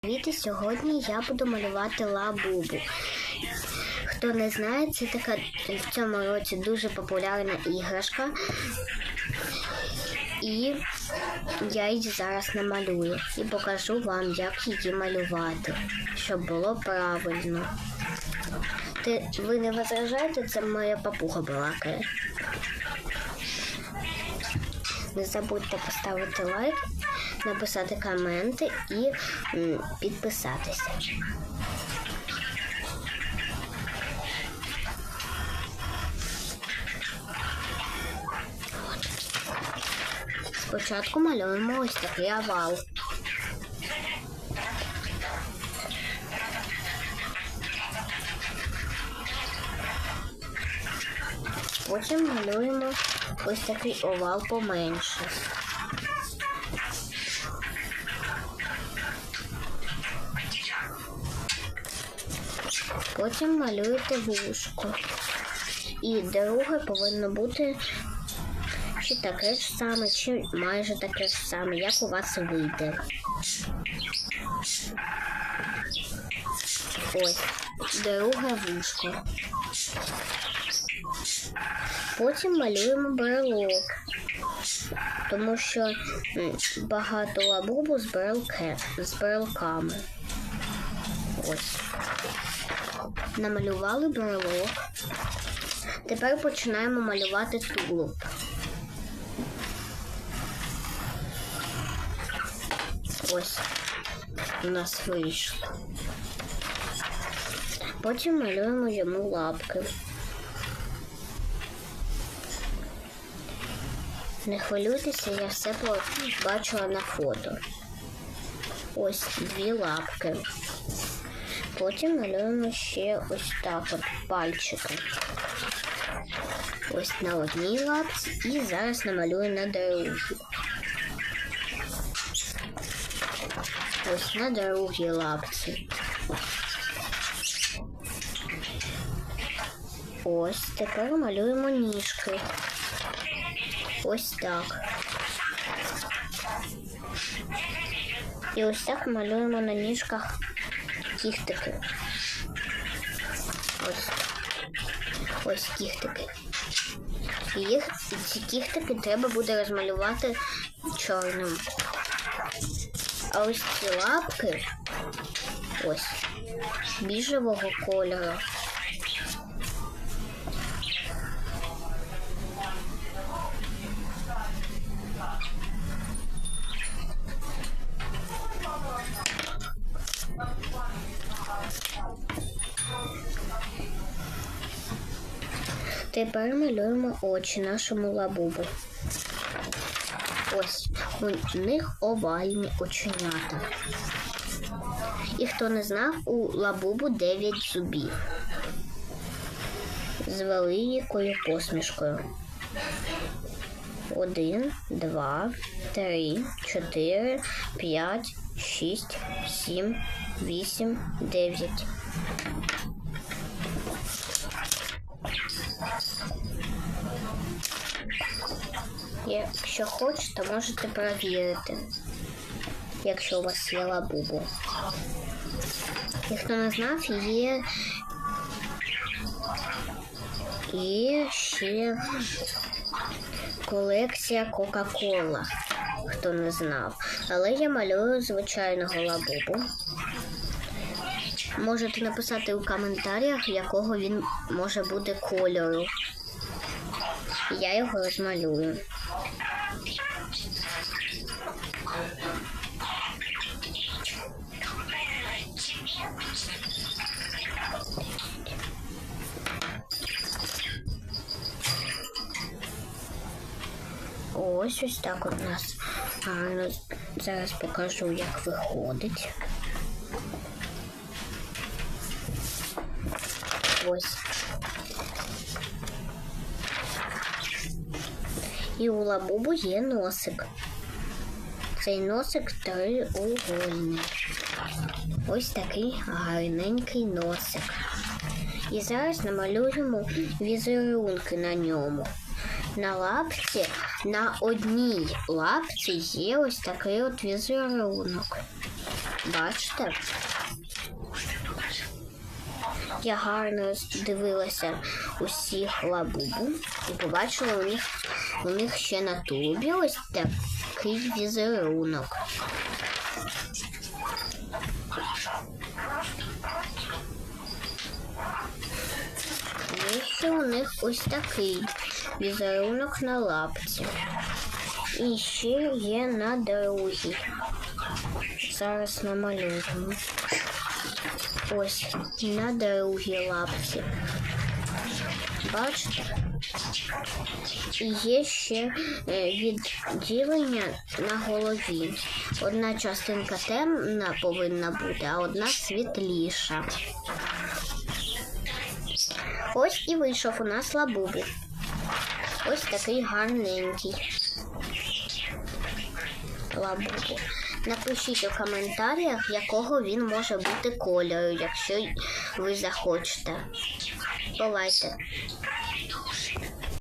Привіт, сьогодні я буду малювати лабубу. Хто не знає, це така в цьому році дуже популярна іграшка. І я її зараз намалюю і покажу вам, як її малювати, щоб було правильно. Ти, ви не возражаєте, це моя папуга балакає. Не забудьте поставити лайк, написати коменти і підписатися. Спочатку малюємо ось такий овал. Потім малюємо ось такий овал поменше. Потім малюєте вушко. І друге повинно бути чи таке ж саме, чи майже таке ж саме, як у вас вийде. Ось, друге вушко. Потім малюємо брелок, тому що багато лабубу з, брелками. Ось. Намалювали брелок. Тепер починаємо малювати тулуб. Ось у нас вийшло. Потім малюємо йому лапки. Не хвилюйтеся, я все бачила на фото. Ось дві лапки. Потім малюємо ще ось так от пальчики. Ось на одній лапці і зараз намалюю на другій. Ось на другій лапці. Ось тепер малюємо ніжки. Ось так. І ось так малюємо на ніжках кіхтики. Ось. Ось кіхтики. І їх ці кіхтики треба буде розмалювати чорним. А ось ці лапки ось біжевого кольору. Тепер малюємо очі нашому лабубу. Ось у них овальні оченята. І хто не знав, у лабубу 9 зубів з великою посмішкою. Один, два, три, чотири, п'ять, шість, сім, вісім, дев'ять. Якщо хочете, можете перевірити, якщо у вас є лабубу. І хто не знав, є, є ще колекція Кока-Кола, хто не знав. Але я малюю звичайного лабубу. Можете написати у коментарях, якого він може бути кольору. Я його розмалюю. Ось ось так у нас гарно. Зараз покажу, як виходить. Ось. І у лабубу є носик. Цей носик триугольний. Ось такий гарненький носик. І зараз намалюємо візерунки на ньому. На лапці, на одній лапці є ось такий от візерунок. Бачите? Я гарно дивилася усіх лабубу і побачила у них, у них ще на тубі ось такий візерунок. Є у них ось такий візерунок на лапці. І ще є на другій. Зараз намалюємо. Ось на другій лапці. Бачите? І є ще е, відділення на голові. Одна частинка темна повинна бути, а одна світліша. Ось і вийшов у нас лабубу. Ось такий гарненький. Лабубу. Напишіть у коментарях, якого він може бути кольору, якщо ви захочете. Бувайте!